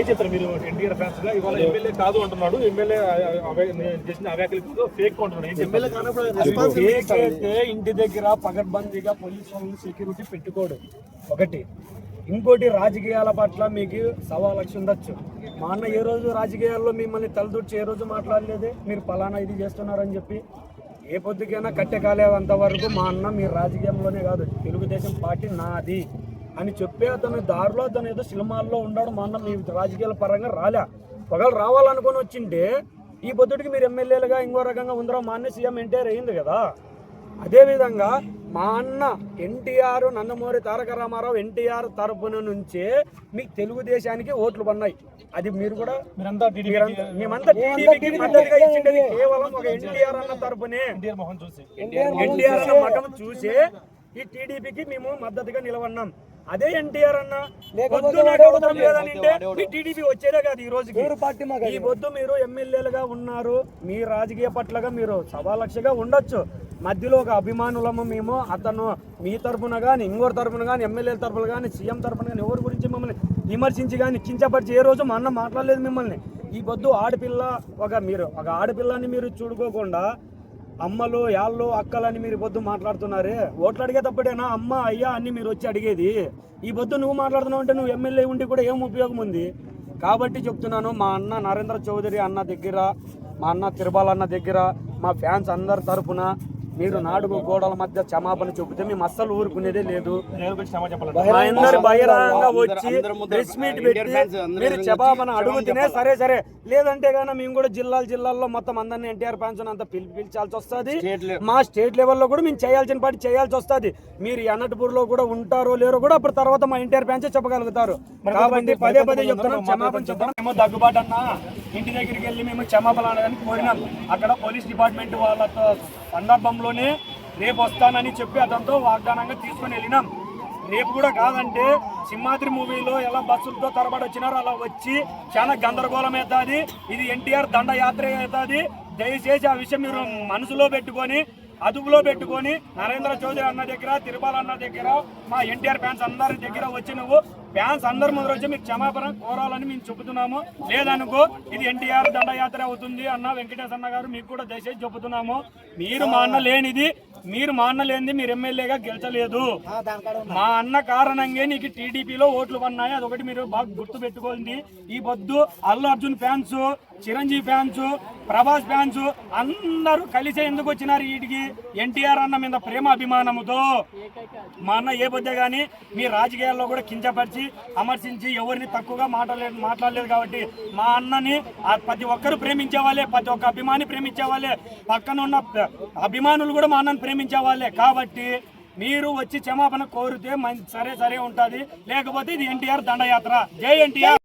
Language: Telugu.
ఏం చెప్తారు మీరు? ఎన్టీఆర్ ఫ్యాన్స్గా? ఇవాళ ఎమ్మెల్యే కాదు అంటున్నాడు. ఎమ్మెల్యే చేసిన అవ్యాఖ్యలు ఫేక్ అంటున్నాడు. ఇంటి దగ్గర పగడ్బందీగా పోలీస్ వాళ్ళని సెక్యూరిటీ పెట్టుకోడు. ఒకటి. ఇంకోటి రాజకీయాల పట్ల మీకు సవా లక్ష ఉండొచ్చు. మా అన్న ఏ రోజు రాజకీయాల్లో మిమ్మల్ని తలదూర్చి ఏ రోజు మాట్లాడలేదే? మీరు పలానా ఇది చేస్తున్నారని చెప్పి. ఏ పొద్దుకైనా కట్టెకాలేంత వరకు మా అన్న మీరు రాజకీయంలోనే కాదు. తెలుగుదేశం పార్టీ నాది. అని చెప్పి అతను దారిలో అతను ఏదో సినిమాల్లో ఉన్నాడు మా అన్న మీ రాజకీయాల పరంగా రాలే. ఒకవేళ రావాలనుకొని వచ్చింటే ఈ పొద్దుటికి మీరు ఎమ్మెల్యేలుగా ఇంకో రకంగా ఉందరో మా అన్న సీఎం ఎన్టీఆర్ అయింది కదా. అదేవిధంగా మా అన్న ఎన్టీఆర్ నందమూరి తారక రామారావు ఎన్టీఆర్ తరపున నుంచే మీకు తెలుగుదేశానికి ఓట్లు పడినాయి అది మీరు కూడా మేమంతా టీడీపీకి మద్దతుగా ఇచ్చిండేది కేవలం ఒక ఎన్టీఆర్ అన్న తరపునే ఎన్టీఆర్ అన్న మఠం చూసే. ఈ టీడీపీకి మేము మద్దతుగా నిలవన్నాం అదే ఎన్టీఆర్ అన్న. పొద్దు నాకు అవసరం లేదని అంటే మీ టీడీపీ వచ్చేదే కాదు ఈ రోజుకి. ఈ పొద్దు మీరు ఎమ్మెల్యేలుగా ఉన్నారు. మీ రాజకీయ పట్లగా మీరు సవాలక్షగా ఉండొచ్చు. మధ్యలో ఒక అభిమానులము మేము అతను మీ తరపున కానీ ఇంకోటి తరపున కానీ ఎమ్మెల్యేల తరపున కానీ సీఎం తరపున కానీ ఎవరి గురించి మమ్మల్ని విమర్శించి కానీ కించపరిచి ఏ రోజు మా అన్న మాట్లాడలేదు మిమ్మల్ని. ఈ పొద్దు ఆడపిల్ల ఒక మీరు ఒక ఆడపిల్లని మీరు చూడుకోకుండా అమ్మలు యాళ్ళు అక్కలని మీరు ఈ పొద్దు మాట్లాడుతున్నారే? ఓట్లు అడిగేటప్పుడేనా అమ్మ అయ్యా అని మీరు వచ్చి అడిగేది. ఈ పొద్దు నువ్వు మాట్లాడుతున్నావు అంటే నువ్వు ఎమ్మెల్యే ఉండి కూడా ఏం ఉపయోగం ఉంది? కాబట్టి చెప్తున్నాను మా అన్న నరేంద్ర చౌదరి అన్న దగ్గర మా అన్న తిరుబాల్ అన్న దగ్గర మా ఫ్యాన్స్ అందరి తరఫున మీరు నాలుగు గోడల మధ్య క్షమాపణ చెబితే మేము అస్సలు ఊరుకునేదే లేదు. అందరు వచ్చి ప్రెస్ మీట్ పెట్టి మీరు క్షమాపణ అడుగుతూనే సరే సరే. లేదంటే గానీ మేము కూడా జిల్లాల జిల్లాల్లో మొత్తం అందరినీ ఎన్టీఆర్ పెన్షన్ అంతా పిలి పిలిచాల్సి వస్తుంది. మా స్టేట్ లెవెల్లో కూడా మేము చేయాల్సిన పాటి చేయాల్సి వస్తుంది. మీరు ఈ అన్నటిపూర్లో కూడా ఉంటారో లేరో కూడా అప్పుడు తర్వాత మా ఎన్టీఆర్ పెన్షన్ చెప్పగలుగుతారు. కాబట్టి పదే పదే చెప్తున్నాం క్షమాపణ చెప్తున్నాం. మేము దగ్గుబాటు అన్న ఇంటి దగ్గరికి వెళ్ళి మేము క్షమాపణ అనడానికి కోరినాం అక్కడ పోలీస్ డిపార్ట్మెంట్ వాళ్ళతో సందర్భంలోనే రేపు వస్తానని చెప్పి అతనితో వాగ్దానంగా తీసుకొని వెళ్ళినాం. రేపు కూడా కాదంటే సింహాద్రి మూవీలో ఎలా బస్సులతో తరబడి వచ్చినారో అలా వచ్చి చాలా గందరగోళం అవుతుంది. ఇది ఎన్టీఆర్ దండయాత్ర అవుతుంది. దయచేసి ఆ విషయం మీరు మనసులో పెట్టుకొని అదుపులో పెట్టుకొని నరేంద్ర చౌదరి అన్న దగ్గర తిరుమల అన్న దగ్గర మా ఎన్టీఆర్ ఫ్యాన్స్ అందరి దగ్గర వచ్చి నువ్వు ఫ్యాన్స్ అందరి ముందర వచ్చి మీకు క్షమాపణ కోరాలని మేము చెబుతున్నాము. లేదనుకో ఇది ఎన్టీఆర్ దండయాత్ర అవుతుంది అన్న అన్న గారు మీకు కూడా దయచేసి చెబుతున్నాము. మీరు మా అన్న లేనిది మీరు మా అన్న లేనిది మీరు ఎమ్మెల్యేగా గెలిచలేదు. మా అన్న కారణంగా నీకు టీడీపీలో ఓట్లు పడినాయి అదొకటి మీరు బాగా గుర్తు పెట్టుకోండి. ఈ పొద్దు Allu Arjun fans Chiranjeevi fans Prabhas fans అందరూ కలిసి ఎందుకు వచ్చినారు వీటికి? ఎన్టీఆర్ అన్న మీద ప్రేమ అభిమానముతో. మా అన్న ఏ పొద్దే కానీ మీ రాజకీయాల్లో కూడా కించపరిచి అమర్శించి ఎవరిని తక్కువగా మాట్లాడలేదు మాట్లాడలేదు కాబట్టి మా అన్నని ప్రతి ఒక్కరు ప్రేమించే వాళ్ళే ప్రతి ఒక్క అభిమాని ప్రేమించే వాళ్ళే. పక్కన ఉన్న అభిమానులు కూడా మా అన్నని ప్రేమించే వాళ్ళే. కాబట్టి మీరు వచ్చి క్షమాపణ కోరితే మంచి సరే సరే ఉంటుంది. లేకపోతే ఇది ఎన్టీఆర్ దండయాత్ర. జై ఎన్టీఆర్!